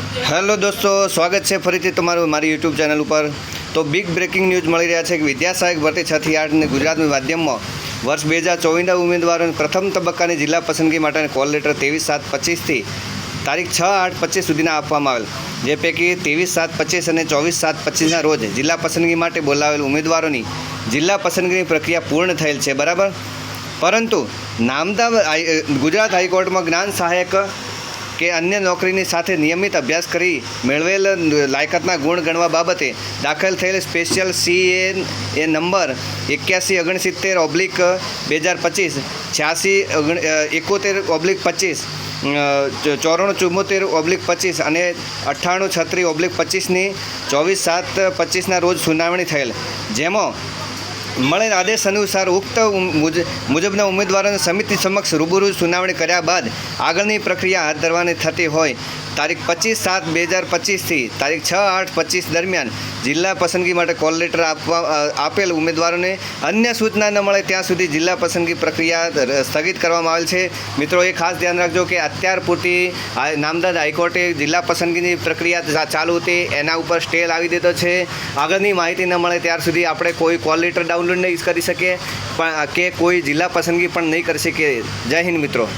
Hello દોસ્તો, સ્વાગત છે ફરીથી તમારું મારી યુટ્યુબ ચેનલ ઉપર. તો બિગ બ્રેકિંગ ન્યૂઝ મળી રહ્યા છે કે વિદ્યા સહાયક ભરતી છથી આઠને ગુજરાતની માધ્યમમાં વર્ષ બે હજાર ચોવીસના ઉમેદવારોને પ્રથમ તબક્કાની જિલ્લા પસંદગી માટેના કોલ લેટર ત્રેવીસ સાત પચીસથી તારીખ છ આઠ પચીસ સુધીના આપવામાં આવેલ. જે પૈકી ત્રેવીસ સાત પચીસ અને ચોવીસ સાત પચીસના રોજ જિલ્લા પસંદગી માટે બોલાવેલ ઉમેદવારોની જિલ્લા પસંદગીની પ્રક્રિયા પૂર્ણ થયેલ છે, બરાબર? પરંતુ નામદા ગુજરાત હાઈકોર્ટમાં જ્ઞાન સહાયક કે અન્ય નોકરીની સાથે નિયમિત અભ્યાસ કરી મેળવેલ લાયકાતના ગુણ ગણવા બાબતે દાખલ થયેલ સ્પેશિયલ સી એ નંબર એક્યાસી ઓગણસિત્તેર ઓબ્લિક બે હજાર પચીસ, છ્યાસી એકોતેર ઓબ્લિક પચીસ ચોરાણું ચુમ્મોતેર ઓબ્લિક પચીસ અને અઠ્ઠાણું છત્રીસ ઓબ્લિક પચીસની ચોવીસ સાત પચીસના રોજ સુનાવણી થયેલ. જેમાં મળેલ આદેશ અનુસાર ઉક્ત મુજબના ઉમેદવારોને સમિતિ સમક્ષ રૂબરૂ સુનાવણી કર્યા બાદ આગળની પ્રક્રિયા હાથ ધરવાની થતી હોય તારીખ પચીસ સાત બે હજાર પચીસથી તારીખ છ આઠ પચીસ દરમિયાન જિલ્લા પસંદગી માટે કોલ લેટર આપવા આપેલ ઉમેદવારોને અન્ય સૂચના ન મળે ત્યાં સુધી જિલ્લા પસંદગી પ્રક્રિયા સ્થગિત કરવામાં આવેલ છે. મિત્રો, એ ખાસ ધ્યાન રાખજો કે અત્યાર પૂરતી નામદાદ હાઈકોર્ટે જિલ્લા પસંદગીની પ્રક્રિયા ચાલુ હતી. એના ઉપર સ્ટે લાવી દીધો છે. આગળની માહિતી ન મળે ત્યાર સુધી આપણે કોઈ કોલ લેટર ડાઉનલોડ નહીં કરી શકીએ. પણ કે કોઈ જિલ્લા પસંદગી પણ નહીં કરી શકીએ. જય હિન્દ મિત્રો.